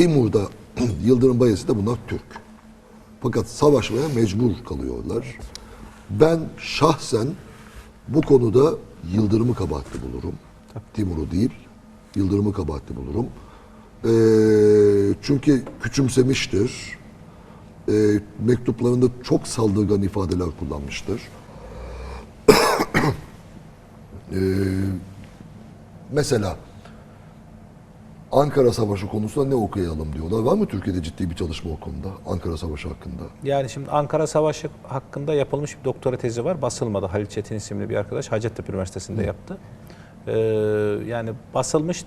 Timur'da Yıldırım Bayezid'de bunlar Türk. Fakat savaşmaya mecbur kalıyorlar. Ben şahsen bu konuda Yıldırım'ı kabahatli bulurum. Timur'u değil, Yıldırım'ı kabahatli bulurum. Ee, çünkü küçümsemiştir. Ee, mektuplarında çok saldırgan ifadeler kullanmıştır. Ee, mesela Ankara Savaşı konusunda ne okuyalım diyorlar. Var mı Türkiye'de ciddi bir çalışma o konuda? Ankara Savaşı hakkında. Yani şimdi Ankara Savaşı hakkında yapılmış bir doktora tezi var. Basılmadı. Halil Çetin isimli bir arkadaş Hacettepe Üniversitesi'nde yaptı. Ee, yani basılmış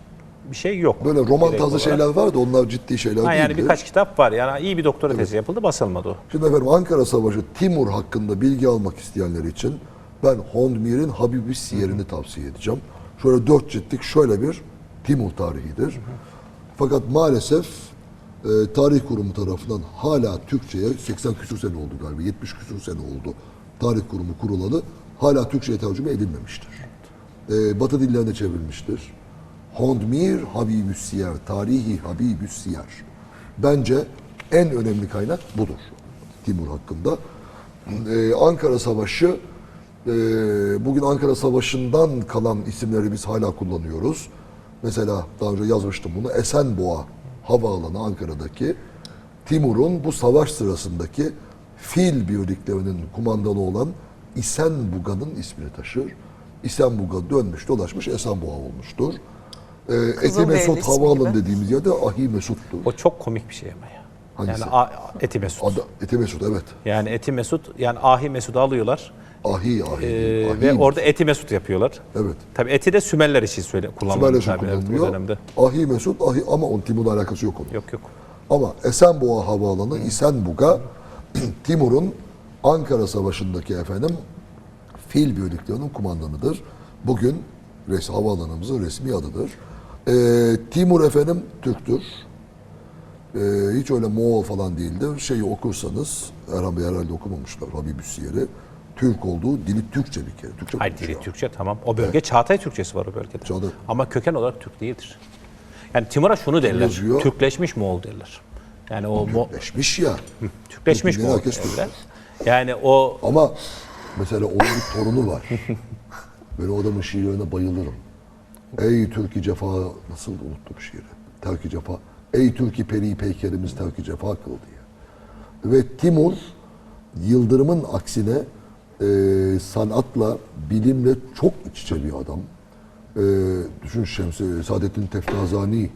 bir şey yok. Böyle roman tarzı şeyler var da onlar ciddi şeyler Ha, değil. yani birkaç kitap var. Yani iyi bir doktora tezi yapıldı. Basılmadı o. Şimdi efendim Ankara Savaşı Timur hakkında bilgi almak isteyenler için ben Hondmir'in Habibi Siyer'ini tavsiye edeceğim. Şöyle dört ciltlik şöyle bir Timur tarihidir. Fakat maalesef e, tarih kurumu tarafından hala Türkçe'ye 80 küsur sene oldu galiba 70 küsur sene oldu tarih kurumu kurulalı hala Türkçe'ye tercüme edilmemiştir. E, Batı dillerine çevrilmiştir. Hondmir Habibü Siyer, Tarihi Habibü Siyer. Bence en önemli kaynak budur Timur hakkında. Ee, Ankara Savaşı, e, bugün Ankara Savaşı'ndan kalan isimleri biz hala kullanıyoruz. Mesela daha önce yazmıştım bunu. Esenboğa Havaalanı Ankara'daki Timur'un bu savaş sırasındaki fil birliklerinin kumandanı olan İsenbuga'nın ismini taşır. İsenbuga dönmüş dolaşmış Esenboğa olmuştur. Ee, Eti Mesut Havaalanı gibi. dediğimiz yerde Ahi Mesut'tur. O çok komik bir şey ama ya. Hangisi? Yani A- Eti Mesut. Adı, Eti Mesut evet. Yani Eti Mesut, yani Ahi Mesut'u alıyorlar. Ahi Ahi. Ee, Ahi ve orada Eti Mesut yapıyorlar. Evet. Tabii Eti de Sümerler için söyle Sümerle kullanılmış şu tabii evet, bu kullanılıyor. dönemde. Ahi Mesut, Ahi ama onun Timur'la alakası yok onun. Yok yok. Ama Esenboğa Havaalanı, İsenbuga, Timur'un Ankara Savaşı'ndaki efendim fil birliklerinin kumandanıdır. Bugün res, havaalanımızın resmi adıdır. Ee, Timur efendim Türktür. Ee, hiç öyle Moğol falan değildir. Şeyi okursanız, Erhan Bey herhalde okumamışlar Habib Siyer'i. Türk olduğu dili Türkçe bir kere. Türkçe Hayır dili Türkçe tamam. O bölge Çağatay Türkçesi var o bölgede. Çağatay. Ama köken olarak Türk değildir. Yani Timur'a şunu derler. yazıyor? Türkleşmiş Moğol derler. Yani o Mo- Leşmiş ya. Türkleşmiş Türk'ün Moğol herkes Türk. derler. Yani o Ama mesela onun bir torunu var. Ben o adamın şiirlerine bayılırım. Ey Türkiye cefa, nasıl unuttum şiiri? Terki cefa. Ey Türkiye peri peykerimiz terki cefa kıl diye. Ve Timur, Yıldırım'ın aksine e, sanatla, bilimle çok iç içe bir adam. E, düşün Şemsi, Saadettin Teftazani,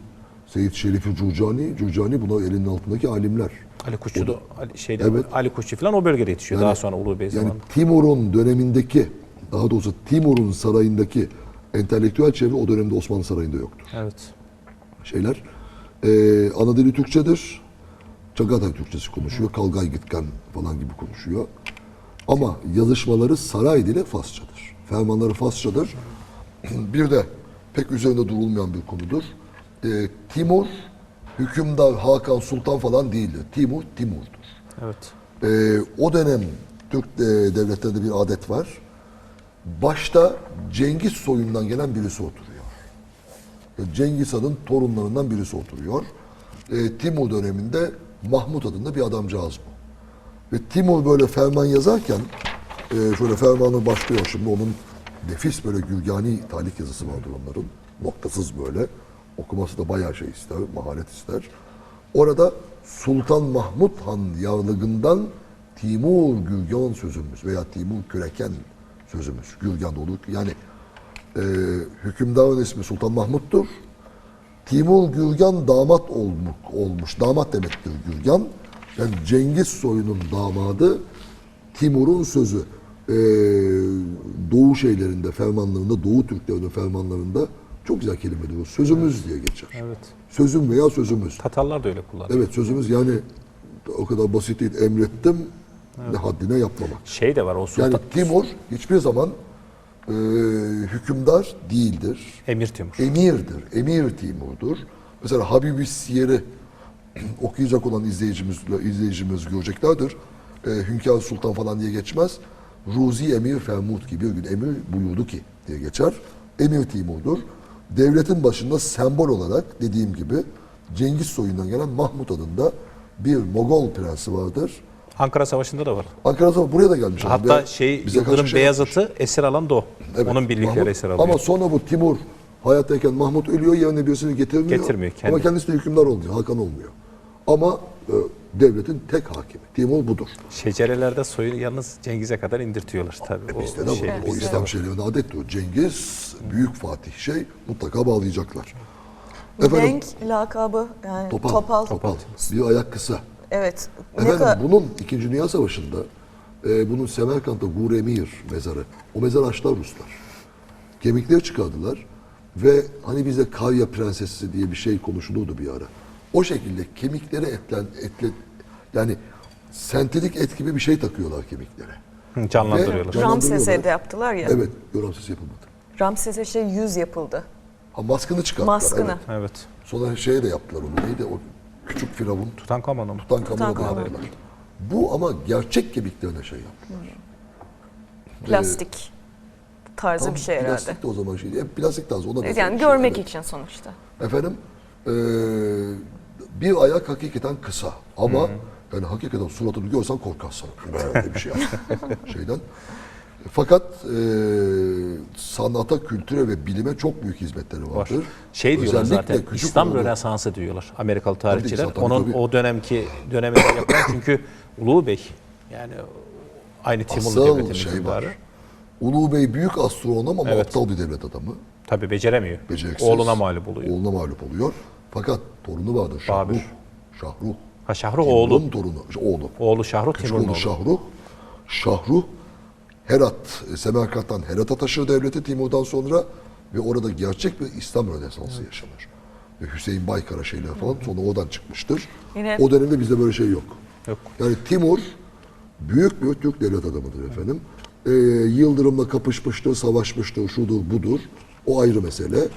Seyit Şerifi Curcani, Curcani buna elinin altındaki alimler. Ali Kuşçu da Ali, şeyde, Evet. Ali Kuşçu falan o bölgede yetişiyor. Daha sonra Ulu Bey Yani zamanında. Timur'un dönemindeki, daha doğrusu Timur'un sarayındaki entelektüel çevre o dönemde Osmanlı Sarayı'nda yoktur. Evet. Şeyler, e, ana dili Türkçedir. Çagatay Türkçesi konuşuyor, Kalgay Gitken falan gibi konuşuyor. Ama yazışmaları saray dili Farsçadır. Fermanları Farsçadır. bir de pek üzerinde durulmayan bir konudur. E, Timur, hükümdar Hakan Sultan falan değildir. Timur, Timur'dur. Evet. Ee, o dönem Türk e, devletlerinde bir adet var. Başta Cengiz soyundan gelen birisi oturuyor. Cengiz Han'ın torunlarından birisi oturuyor. Ee, Timur döneminde Mahmut adında bir adamcağız bu. Ve Timur böyle ferman yazarken e, şöyle fermanı başlıyor şimdi onun nefis böyle gürgani talik yazısı vardır onların. Noktasız böyle. Okuması da bayağı şey ister, maharet ister. Orada Sultan Mahmut Han yarlığından Timur Gürgan sözümüz veya Timur Küreken sözümüz. Gürgan olur. Yani e, hükümdarın ismi Sultan Mahmut'tur. Timur Gürgan damat olmuş, olmuş. Damat demektir Gürgan. Yani Cengiz soyunun damadı Timur'un sözü. Ee, Doğu şeylerinde, fermanlarında, Doğu Türklerinin fermanlarında çok güzel kelimedir o. Sözümüz diye geçer. Evet. Sözüm veya sözümüz. Tatarlar da öyle kullanıyor. Evet sözümüz yani o kadar basit değil. Emrettim ne haddine yapmamak. Şey de var o Sultan Yani Timur hiçbir zaman e, hükümdar değildir. Emir Timur. Emirdir. Emir Timur'dur. Mesela Habibi Siyer'i okuyacak olan izleyicimiz, izleyicimiz göreceklerdir. E, Hünkar Sultan falan diye geçmez. Ruzi Emir Fermut gibi bir gün emir buyurdu ki diye geçer. Emir Timur'dur. Devletin başında sembol olarak dediğim gibi Cengiz soyundan gelen Mahmut adında bir Mogol prensi vardır. Ankara Savaşı'nda da var. Ankara Savaşı buraya da gelmiş. abi. Hatta Ve şey bize Yıldırım şey. Beyazıt'ı esir alan da o. Evet, Onun birlikleri Mahmut. esir alıyor. Ama sonra bu Timur hayattayken Mahmut ölüyor yerine birisini getirmiyor. Getirmiyor, kendi. Ama kendisi de hükümdar olmuyor. Hakan olmuyor. Ama e, devletin tek hakimi. Timur budur. Şecerelerde soyu yalnız Cengiz'e kadar indirtiyorlar tabii. O Bizde de şey. O İslam var. şerifinde adettir. o. Cengiz, Büyük Fatih şey mutlaka bağlayacaklar. Efendim, Denk lakabı yani topal, topal. topal. Bir ayak kısa. Evet. Efendim bunun 2. Dünya Savaşı'nda e, bunun Semerkant'ta Guremir mezarı. O mezar açtılar Ruslar. Kemikleri çıkardılar ve hani bize Karya Prensesi diye bir şey konuşulurdu bir ara. O şekilde kemikleri etlen, etle, yani sentetik et gibi bir şey takıyorlar kemiklere. Hı, Canlandırıyorlar. Ve- Ramses'e de yaptılar ya. Evet, Ramses yapılmadı. Ramses'e şey yüz yapıldı. Ha, maskını çıkarttılar. Maskını. Evet. Evet. Sonra şeye de yaptılar onu. Neydi o küçük firavun? Tutankamon'a da Tutankamon. yaptılar. Bu ama gerçek kemiklerine şey yaptılar. Plastik tarzı Tam bir şey herhalde. Plastik de o zaman şeydi. Hep plastik tarzı. Ona Evet, Yani şey, görmek evet. için sonuçta. Efendim eee, bir ayak hakikaten kısa ama yani hakikaten suratını görsen korkarsın. Böyle bir şey şeyden. Fakat eee, sanata, kültüre ve bilime çok büyük hizmetleri Var. vardır. Şey diyorlar Özellikle zaten küçük İslam olanı- Rönesansı diyorlar Amerikalı tarihçiler. tabii, Onun tabii. o dönemki döneminde yapılan çünkü Ulu Bey yani aynı Timurlu devletinin şey hükümdarı. var. Ulu Bey büyük astronom ama Evet. aptal bir devlet adamı. Tabii beceremiyor. Beceriksiz. Oğluna mağlup oluyor. Oğluna mağlup oluyor. Fakat torunu vardır Şahruh. Babür. Şahruh. Ha Şahruh oğlu. Timur'un torunu. Oğlu. Oğlu Şahruh Küçük Timur'un oğlu oğlu. Şahruh. Şahruh Herat, e, Semerkant'tan Herat'a taşır devleti Timur'dan sonra ve orada gerçek bir İslam Rönesansı yaşanır. Ve Hüseyin Baykara şeyler falan sonra oradan çıkmıştır. Yine- O dönemde bizde böyle şey yok. Yok. Yani Timur büyük bir Türk devlet adamıdır efendim. Ee, Yıldırım'la kapışmıştır, savaşmıştır, şudur budur. O ayrı mesele.